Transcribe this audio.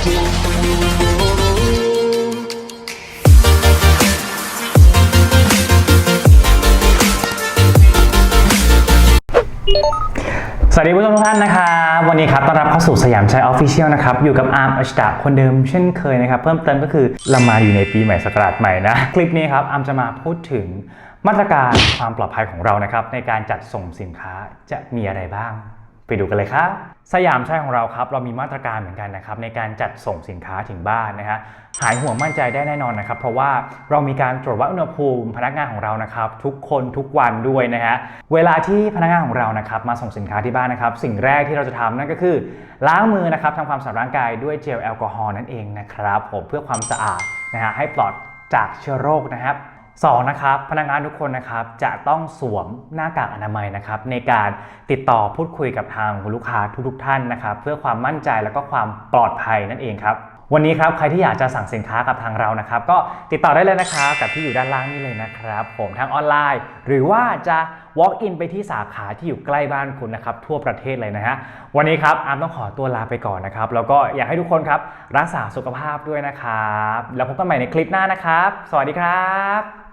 สวัสดีผู้ชมทุกท่านนะครับ วันนี้ครับต้อนรับเข้าสู่สยามชัยออฟฟิเชียลนะครับ อยู่กับอาร์มอชดาคนเดิมเช่นเคยนะครับ เพิ่มเติมก็คือเรามาอยู่ในปีใหม่สกราชใหม่นะ คลิปนี้ครับ อาร์มจะมาพูดถึงมาตรการความปลอดภัยของเรานะครับ ในการจัดส่งสินค้าจะมีอะไรบ้าง ไปดูกันเลยครับสยามชัยของเราครับเรามีมาตรการเหมือนกันนะครับในการจัดส่งสินค้าถึงบ้านนะฮะหายห่วงมั่นใจได้แน่นอนนะครับ เพราะว่าเรามีการตรวจวัดอุณหภูมิพนักงานของเรานะครับ ทุกคนทุกวันด้วยนะฮะเวลาที่พนักงานของเรานะครับมาส่งสินค้าที่บ้านนะครับ สิ่งแรกที่เราจะทำนั่นก็คือ ล้างมือนะครับทำความสะอาดร่างกายด้วยเจลแอลกอฮอล์นั่นเองนะครับผมเพื่อความสะอาดนะฮะให้ปลอดจากเชื้อโรคนะครับ สองนะครับพนักงานทุกคนนะครับจะต้องสวมหน้ากากอนามัยนะครับในการติดต่อพูดคุยกับทางคุณลูกค้าทุกๆท่านนะครับเพื่อความมั่นใจและก็ความปลอดภัยนั่นเองครับวันนี้ครับใครที่อยากจะสั่งสินค้ากับทางเรานะครับก็ติดต่อได้เลยนะครับกับที่อยู่ด้านล่างนี่เลยนะครับผมทางออนไลน์ หรือว่าจะ walk in ไปที่สาขาที่อยู่ใกล้บ้านคุณนะครับทั่วประเทศเลยนะฮะวันนี้ครับอาร์มต้องขอตัวลาไปก่อนนะครับแล้วก็อยากให้ทุกคนครับรักษาสุขภาพด้วยนะครับ แล้วพบกันใหม่ในคลิปหน้านะครับ สวัสดีครับ